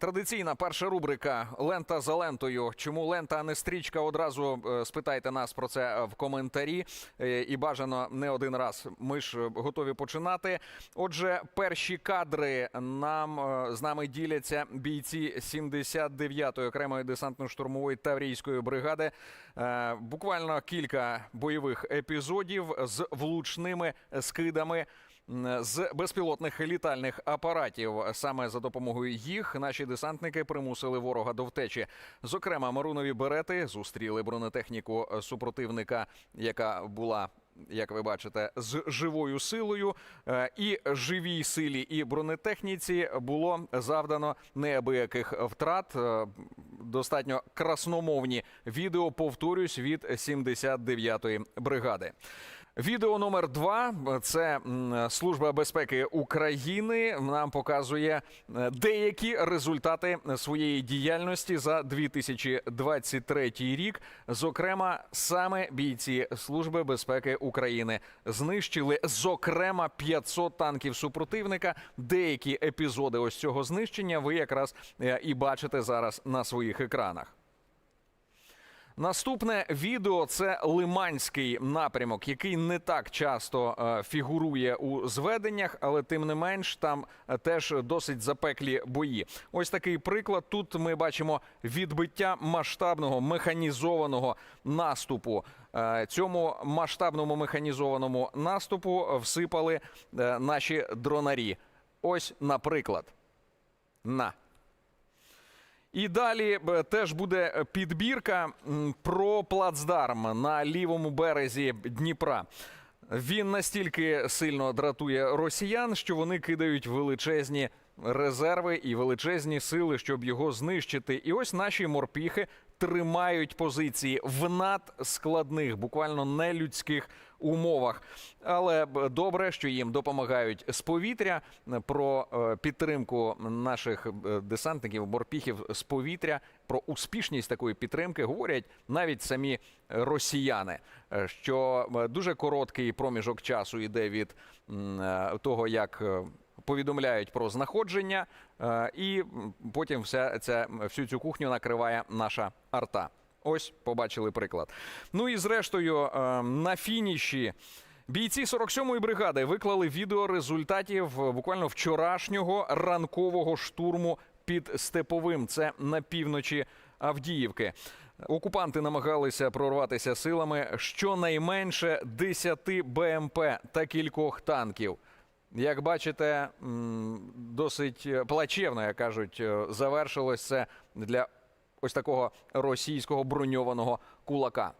Традиційна перша рубрика Лента за лентою. Чому лента, а не стрічка? Одразу е, спитайте нас про це в коментарі. Е, І бажано не один раз. Ми ж е, готові починати. Отже, перші кадри нам з нами діляться бійці 79-ї окремої десантно-штурмової таврійської бригади. Буквально кілька бойових епізодів з влучними скидами. З безпілотних літальних апаратів саме за допомогою їх наші десантники примусили ворога до втечі. Зокрема, марунові берети зустріли бронетехніку супротивника, яка була. Як ви бачите, з живою силою Е, і живій силі, і бронетехніці було завдано неабияких втрат. Е, Достатньо красномовні відео, повторюсь, від 79-ї бригади. Відео номер два це Служба безпеки України нам показує е, деякі результати своєї діяльності за 2023 рік. Зокрема, саме бійці Служби безпеки України знищили зокрема 500 танків супротивника. Деякі епізоди ось цього знищення ви якраз е, і бачите зараз на своїх екранах. Наступне відео це Лиманський напрямок, який не так часто е, фігурує у зведеннях, але тим не менш там е, теж досить запеклі бої. Ось такий приклад. Тут ми бачимо відбиття масштабного механізованого наступу. Е, Цьому масштабному механізованому наступу всипали наші дронарі. Ось, наприклад, на. І далі теж буде підбірка про плацдарм на лівому березі Дніпра. Він настільки сильно дратує росіян, що вони кидають величезні резерви і величезні сили, щоб його знищити. І ось наші морпіхи тримають позиції в надскладних, буквально нелюдських умовах. Але добре, що їм допомагають з повітря. Про е, підтримку наших е, десантників, морпіхів з повітря, про успішність такої підтримки говорять навіть самі росіяни. е, Що дуже короткий проміжок часу йде від того, як повідомляють про знаходження, е, і потім вся ця всю цю кухню накриває наша арта. Ось побачили приклад. Ну і зрештою, е, на фініші. Бійці 47-ї бригади виклали відео результатів е, буквально вчорашнього ранкового штурму під Степовим. Це на півночі Авдіївки. Окупанти намагалися прорватися силами щонайменше 10 БМП та кількох танків. Як бачите, досить е, плачевно, як кажуть, е, завершилось це для ось такого російського броньованого кулака.